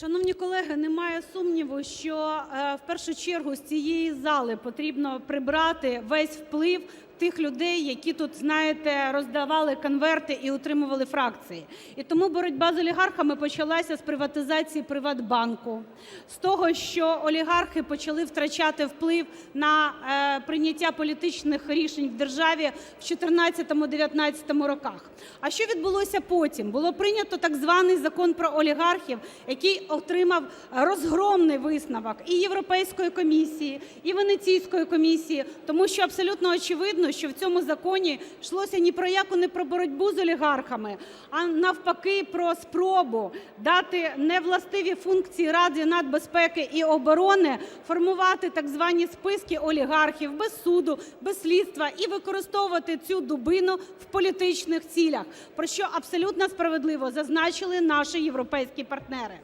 Шановні колеги, немає сумніву, що е, в першу чергу з цієї зали потрібно прибрати весь вплив тих людей, які тут, знаєте, роздавали конверти і утримували фракції. І тому боротьба з олігархами почалася з приватизації Приватбанку, з того, що олігархи почали втрачати вплив на е, прийняття політичних рішень в державі в 2014-2019 роках. А що відбулося потім? Було прийнято так званий Закон про олігархів, який отримав розгромний висновок і Європейської комісії, і Венеційської комісії, тому що абсолютно очевидно, що в цьому законі йшлося ні про яку не про боротьбу з олігархами, а навпаки про спробу дати невластиві функції Раді нацбезпеки і оборони формувати так звані списки олігархів без суду, без слідства і використовувати цю дубину в політичних цілях, про що абсолютно справедливо зазначили наші європейські партнери.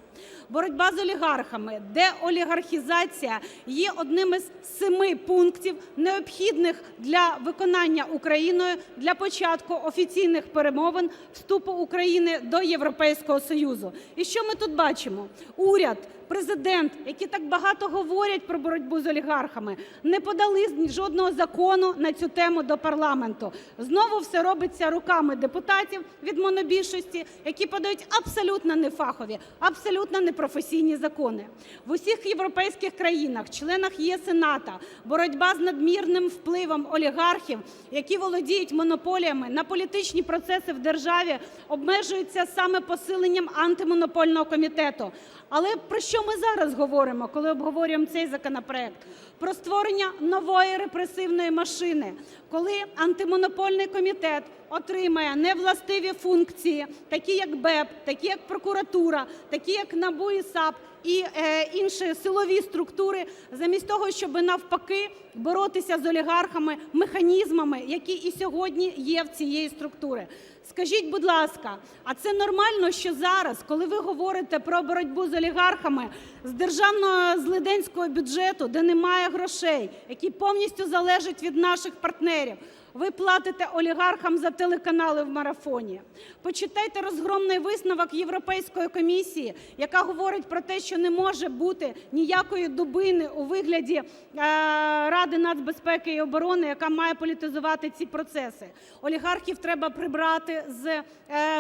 Боротьба з олігархами, деолігархізація є одним із семи пунктів, необхідних для виконання Україною для початку офіційних перемовин вступу України до Європейського Союзу. І що ми тут бачимо? Уряд, Президент, які так багато говорять про боротьбу з олігархами, не подали жодного закону на цю тему до парламенту. Знову все робиться руками депутатів від монобільшості, які подають абсолютно нефахові, абсолютно непрофесійні закони. В усіх європейських країнах, членах ЄС НАТО, боротьба з надмірним впливом олігархів, які володіють монополіями на політичні процеси в державі, обмежується саме посиленням антимонопольного комітету. Але про що ми зараз говоримо, коли обговорюємо цей законопроект? Про створення нової репресивної машини, коли антимонопольний комітет отримає невластиві функції, такі як БЕП, такі як прокуратура, такі як НАБУ і САП і е, інші силові структури, замість того, щоб навпаки боротися з олігархами механізмами, які і сьогодні є в цієї структури. Скажіть, будь ласка, а це нормально, що зараз, коли ви говорите про боротьбу з олігархами, з державного злиденського бюджету, де немає грошей, який повністю залежить від наших партнерів, ви платите олігархам за телеканали в марафоні? Почитайте розгромний висновок Європейської комісії, яка говорить про те, що не може бути ніякої дубини у вигляді е, Ради нацбезпеки і оборони, яка має політизувати ці процеси. Олігархів треба прибрати з е,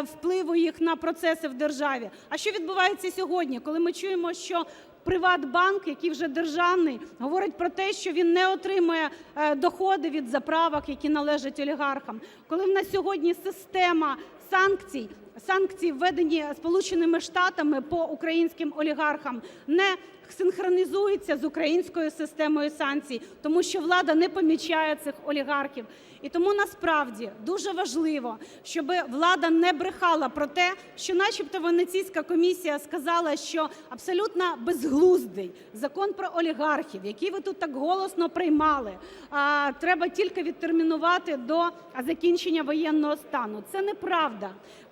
впливу їх на процеси в державі. А що відбувається сьогодні, коли ми чуємо, що Приватбанк, який вже державний, говорить про те, що він не отримує е, доходи від заправок, які належать олігархам. Коли в нас сьогодні система санкцій, санкції, введені Сполученими Штатами по українським олігархам, не синхронізується з українською системою санкцій, тому що влада не помічає цих олігархів. І тому насправді дуже важливо, щоб влада не брехала про те, що начебто Венеційська комісія сказала, що абсолютно безглуздий Закон про олігархів, який ви тут так голосно приймали, треба тільки відтермінувати до закінчення воєнного стану. Це неправда.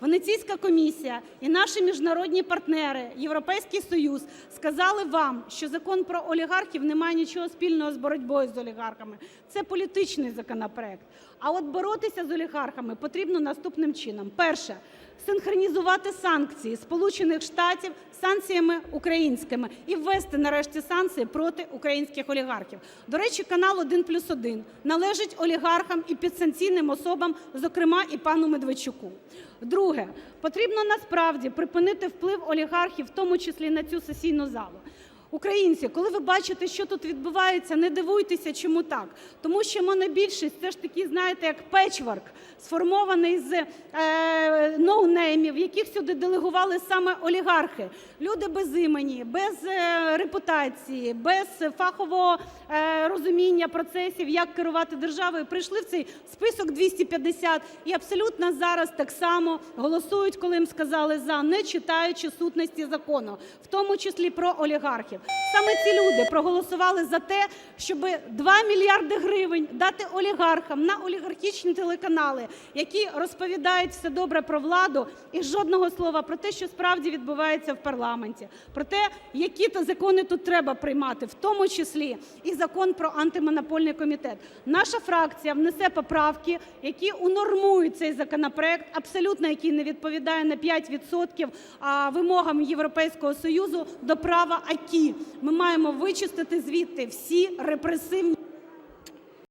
Венеційська комісія і наші міжнародні партнери, Європейський Союз, сказали вам, що Закон про олігархів не має нічого спільного з боротьбою з олігархами. Це політичний законопроект. А от боротися з олігархами потрібно наступним чином. Перше. Синхронізувати санкції Сполучених Штатів санкціями українськими і ввести нарешті санкції проти українських олігархів. До речі, канал "1+1" належить олігархам і підсанкційним особам, зокрема і пану Медведчуку. Друге. Потрібно насправді припинити вплив олігархів, в тому числі на цю сесійну залу. Українці, коли ви бачите, що тут відбувається, не дивуйтеся, чому так. Тому що монобільшість – це ж такий, знаєте, як печворк, сформований з е, ноунеймів, яких сюди делегували саме олігархи. Люди без імені, без е, репутації, без фахового е, розуміння процесів, як керувати державою, прийшли в цей список 250 і абсолютно зараз так само голосують, коли їм сказали "за", не читаючи сутності закону, в тому числі про олігархів. Саме ці люди проголосували за те, щоб 2 мільярди гривень дати олігархам на олігархічні телеканали, які розповідають все добре про владу і жодного слова про те, що справді відбувається в парламенті, про те, які то закони тут треба приймати, в тому числі і Закон про Антимонопольний комітет. Наша фракція внесе поправки, які унормують цей законопроект, абсолютно який не відповідає на 5 відсотків вимогам Європейського Союзу до права Ми маємо вичистити звідти всі репресивні